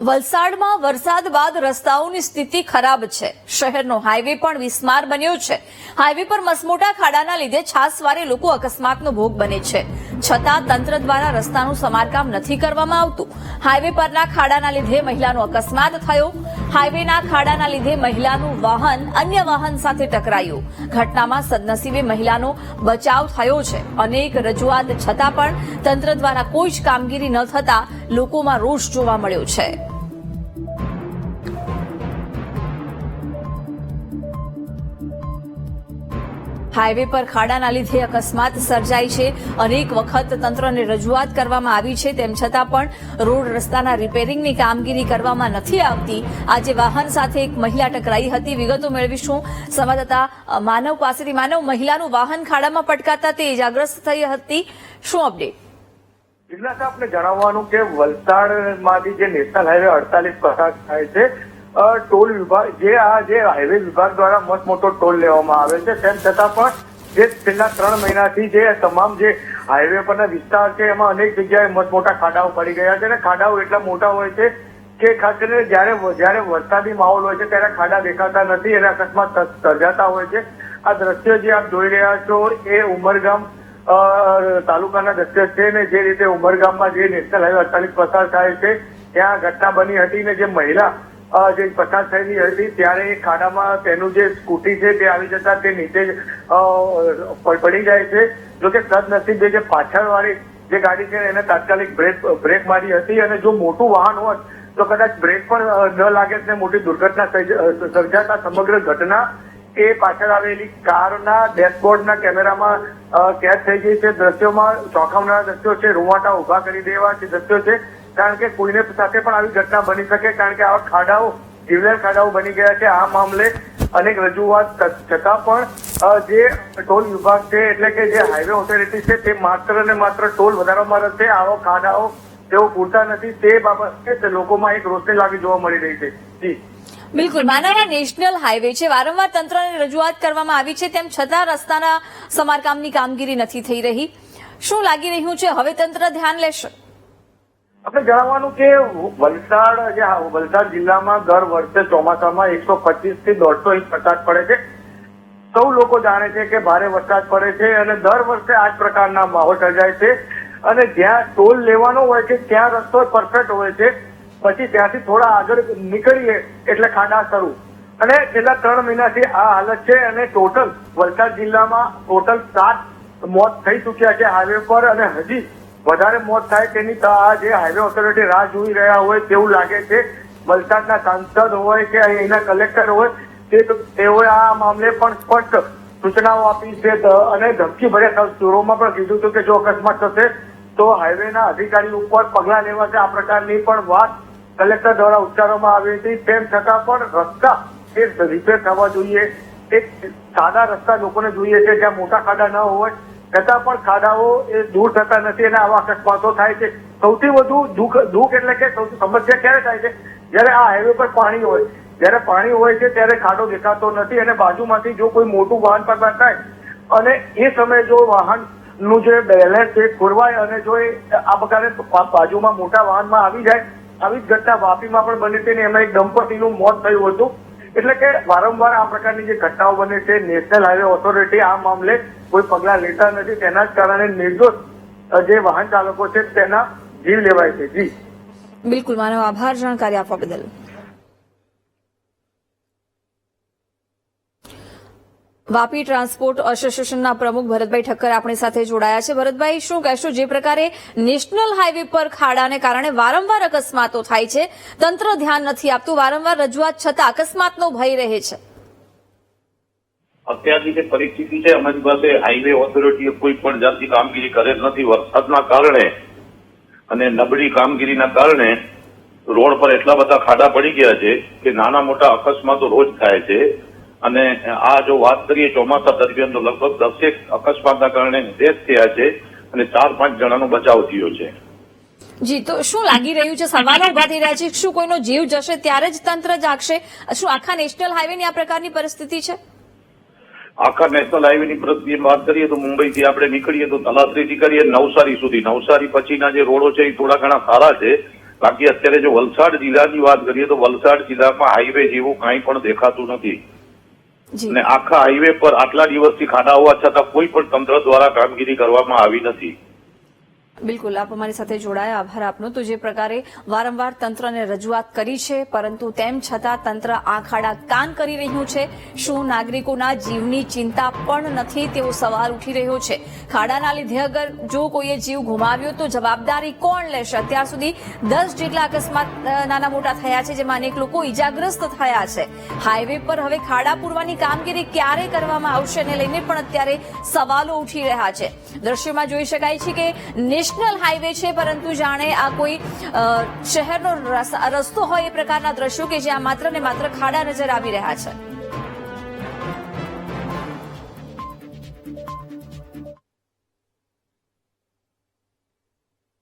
વલસાડમાં વરસાદ બાદ રસ્તાઓની સ્થિતિ ખરાબ છે. શહેરનો હાઈવે પણ વિસ્માર બન્યો છે. હાઈવે પર મસમોટા ખાડાના લીધે છાસવારે લોકો અકસ્માતનો ભોગ બને છે. છતાં તંત્ર દ્વારા રસ્તાનું સમારકામ નથી કરવામાં આવતું. હાઈવે પરના ખાડાના લીધે મહિલાનો અકસ્માત થયો. હાઈવેના ખાડાના લીધે મહિલાનું વાહન અન્ય વાહન સાથે ટકરાયું. ઘટનામાં સદનસીબે મહિલાનો બચાવ થયો છે. અનેક રજૂઆત છતાં પણ તંત્ર દ્વારા કોઈ જ કામગીરી ન થતા લોકોમાં રોષ જોવા મળ્યો છે. હાઈવે પર ખાડાના લીધે અકસ્માત સર્જાય છે. અનેક વખત તંત્રને રજૂઆત કરવામાં આવી છે. તેમ છતાં પણ રોડ રસ્તાના રિપેરિંગની કામગીરી કરવામાં નથી આવતી. આજે વાહન સાથે એક મહિલા ટકરાઈ હતી. વિગતો મેળવીશું. સંવાદદાતા માનવ પાસેથી માનવ મહિલાનું વાહન ખાડામાં પટકાતા તે ઇજાગ્રસ્ત થઈ હતી. શું અપડેટ? જિજ્ઞાસા આપને જણાવવાનું કે વલસાડમાંથી જે નેશનલ હાઈવે અડતાલીસ પસાર થાય છે ટોલ વિભાગ, જે આ જે હાઈવે વિભાગ દ્વારા મસ્ત મોટો ટોલ લેવામાં આવે છે, તેમ છતાં પણ જે છેલ્લા ત્રણ મહિનાથી જે તમામ જે હાઈવે પરના વિસ્તાર છે, એમાં અનેક જગ્યાએ મસ્ત મોટા ખાડાઓ પડી ગયા છે અને ખાડાઓ એટલા મોટા હોય છે કે ખાસ કરીને જ્યારે જ્યારે વરસાદી માહોલ હોય છે, ત્યારે ખાડા દેખાતા નથી અને અકસ્માત સર્જાતા હોય છે. આ દ્રશ્ય જે આપ જોઈ રહ્યા છો એ ઉમરગામ તાલુકાના દ્રશ્ય છે ને જે રીતે ઉમરગામમાં જે નેશનલ હાઈવે અડતાલીસ પસાર થાય છે, ત્યાં ઘટના બની હતી ને જે મહિલા જે થયેલી હતી ત્યારે એ ખાડામાં તેનું જે સ્કૂટી છે તે આવી જતા તે નીચે જ, પડી જાય છે. જોકે સદનસીબે જે પાછળવાળી જે ગાડી છે એને તાત્કાલિક બ્રેક બ્રેક મારી હતી અને જો મોટું વાહન હોત તો કદાચ બ્રેક પણ ન લાગે ને મોટી દુર્ઘટના સર્જ- સર્જાતા સમગ્ર ઘટના એ પાછળ આવેલી કારના ડેશબોર્ડના કેમેરામાં કેદ થઈ ગઈ છે. દ્રશ્યોમાં ચોંકાવનારા દ્રશ્યો છે. રૂવાટા ઊભા કરી દેવા જે દ્રશ્યો છે. કારણ કે કોઈને સાથે પણ આવી ઘટના બની શકે, કારણ કે આવા ખાડાઓ, જીવલેણ ખાડાઓ બની ગયા છે. આ મામલે અનેક રજૂઆત છતાં પણ જે ટોલ વિભાગ છે, એટલે કે જે હાઈવે ઓથોરિટી છે, તે માત્ર ને માત્ર ટોલ વધારવામાં રહેશે આવો ખાડાઓ તેઓ પૂરતા નથી. તે બાબતે લોકોમાં એક રોષની લાગી જોવા મળી રહી છે. જી. બિલકુલ. માનવ નેશનલ હાઈવે છે. વારંવાર તંત્રને રજૂઆત કરવામાં આવી છે, તેમ છતાં રસ્તાના સમારકામની કામગીરી નથી થઈ રહી. શું લાગી રહ્યું છે? હવે તંત્ર ધ્યાન લેશે. આપણે જણાવવાનું કે વલસાડ, જે વલસાડ જિલ્લામાં દર વર્ષે ચોમાસામાં એકસો પચીસથી દોઢસો ઇંચ વરસાદ પડે છે. સૌ લોકો જાણે છે કે ભારે વરસાદ પડે છે અને દર વર્ષે આ જ પ્રકારના માહોલ સર્જાય છે. અને જ્યાં ટોલ લેવાનો હોય છે, ત્યાં રસ્તો પરફેક્ટ હોય છે. પછી ત્યાંથી થોડા આગળ નીકળીએ એટલે ખાડા શરૂ. અને છેલ્લા ત્રણ મહિનાથી આ હાલત છે અને ટોટલ વલસાડ જિલ્લામાં ટોટલ સાત મોત થઈ ચૂક્યા છે હાઈવે પર અને હજી વધારે મોત થાય તેની આ જે હાઈવે ઓથોરિટી રાહ જોઈ રહ્યા હોય તેવું લાગે છે. વલસાડના સાંસદ હોય કે અહીંના કલેક્ટર હોય, તે તેઓએ આ મામલે પણ સ્પષ્ટ સૂચનાઓ આપી છે. અને ધમકી ભર્યા સુરોમાં પણ કીધું હતું કે જો અકસ્માત થશે, તો હાઈવેના અધિકારી ઉપર પગલાં લેવાશે. આ પ્રકારની પણ વાત કલેક્ટર દ્વારા ઉચ્ચારવામાં આવી હતી. તેમ છતાં પણ રસ્તા એ રિપેર થવા જોઈએ. એક સાદા રસ્તા લોકોને જોઈએ છે. જ્યાં મોટા ખાડા ન હોય છતાં પણ ખાડાઓ એ દૂર થતા નથી અને આવા અકસ્માતો થાય છે. સૌથી વધુ દુઃખ દુઃખ એટલે કે સૌથી સમસ્યા ક્યારે થાય છે? જ્યારે આ હાઈવે પર પાણી હોય. જ્યારે પાણી હોય છે ત્યારે ખાડો દેખાતો નથી અને બાજુમાંથી જો કોઈ મોટું વાહન પસાર થાય અને એ સમયે જો વાહનનું જે બેલેન્સ છે ખોરવાય અને જો એ આ પ્રકારે બાજુમાં મોટા વાહનમાં આવી જાય, આવી જ ઘટના વાપીમાં પણ બની હતી એમાં એક દંપતીનું મોત થયું હતું. એટલે કે વારંવાર આ પ્રકારની જે ઘટનાઓ બને છે નેશનલ હાઈવે ઓથોરિટી આ મામલે કોઈ પગલા લેતા નથી. તેના જ કારણે નિર્દોષ જે વાહન ચાલકો છે, તેના જીવ લેવાય છે. જી. બિલકુલ. માનવ આભાર જાણકારી આપવા બદલ. વાપી ટ્રાન્સપોર્ટ એસોસિએશનના પ્રમુખ ભરતભાઈ ઠક્કર આપણી સાથે જોડાયા છે. ભરતભાઈ, શું કહેશો? જે પ્રકારે નેશનલ હાઈવે પર ખાડાને કારણે વારંવાર અકસ્માતો થાય છે. તંત્ર ધ્યાન નથી આપતું. વારંવાર રજૂઆત છતાં અકસ્માતનો ભય રહે છે. અત્યારની જે પરિસ્થિતિ છે અમારી પાસે હાઈવે ઓથોરિટીએ કોઈ પણ જાતની કામગીરી કરેલ નથી. વરસાદના કારણે અને નબળી કામગીરીના કારણે રોડ પર એટલા બધા ખાડા પડી ગયા છે કે નાના મોટા અકસ્માતો રોજ થાય છે. અને આ જો વાત કરીએ ચોમાસા દરમિયાન તો લગભગ દસેક અકસ્માતના કારણે ડેથ થયા છે અને ચાર પાંચ જણાનો બચાવ થયો છે. જી, તો શું લાગી રહ્યું છે? સવાલો ઊભા થઈ રહ્યા છે. શું કોઈનો જીવ જશે ત્યારે જ તંત્ર જાગશે? શું આખા નેશનલ હાઈવેની આ પ્રકારની પરિસ્થિતિ છે? આખા નેશનલ હાઈવેની પ્રત્યે વાત કરીએ તો મુંબઈથી આપણે નીકળીએ તો તલાસરીથી કરીએ નવસારી સુધી. નવસારી પછીના જે રોડો છે એ થોડા ઘણા સારા છે. બાકી અત્યારે જો વલસાડ જિલ્લાની વાત કરીએ તો વલસાડ જિલ્લામાં હાઈવે જેવું કાંઈ પણ દેખાતું નથી. ને અને આખા હાઈવે પર આટલા દિવસથી ખાડા હોવા છતાં કોઈ પણ તંત્ર દ્વારા કામગીરી કરવામાં આવી નથી. બિલકુલ, આપ અમારી સાથે જોડાયા. આભાર આપનો. તો જે પ્રકારે વારંવાર તંત્રને રજૂઆત કરી છે, પરંતુ તેમ છતાં તંત્ર આખાડા કાન કરી રહ્યું છે. શું નાગરિકોના જીવની ચિંતા પણ નથી તેવો સવાલ ઉઠી રહ્યો છે. ખાડાના લીધે અગર જો કોઈએ જીવ ગુમાવ્યો તો જવાબદારી કોણ લેશે? અત્યાર સુધી દસ જેટલા અકસ્માત નાના મોટા થયા છે, જેમાં અનેક લોકો ઇજાગ્રસ્ત થયા છે. હાઈવે પર હવે ખાડા પૂરવાની કામગીરી ક્યારે કરવામાં આવશે ને લઈને પણ અત્યારે સવાલો ઉઠી રહ્યા છે. દ્રશ્યમાં જોઈ શકાય છે કે નેશનલ હાઈવે છે, પરંતુ જાણે આ કોઈ શહેરનો રસ- રસ્તો હોય એ પ્રકારના દ્રશ્યો કે જ્યાં માત્ર ને માત્ર ખાડા નજર આવી રહ્યા છે.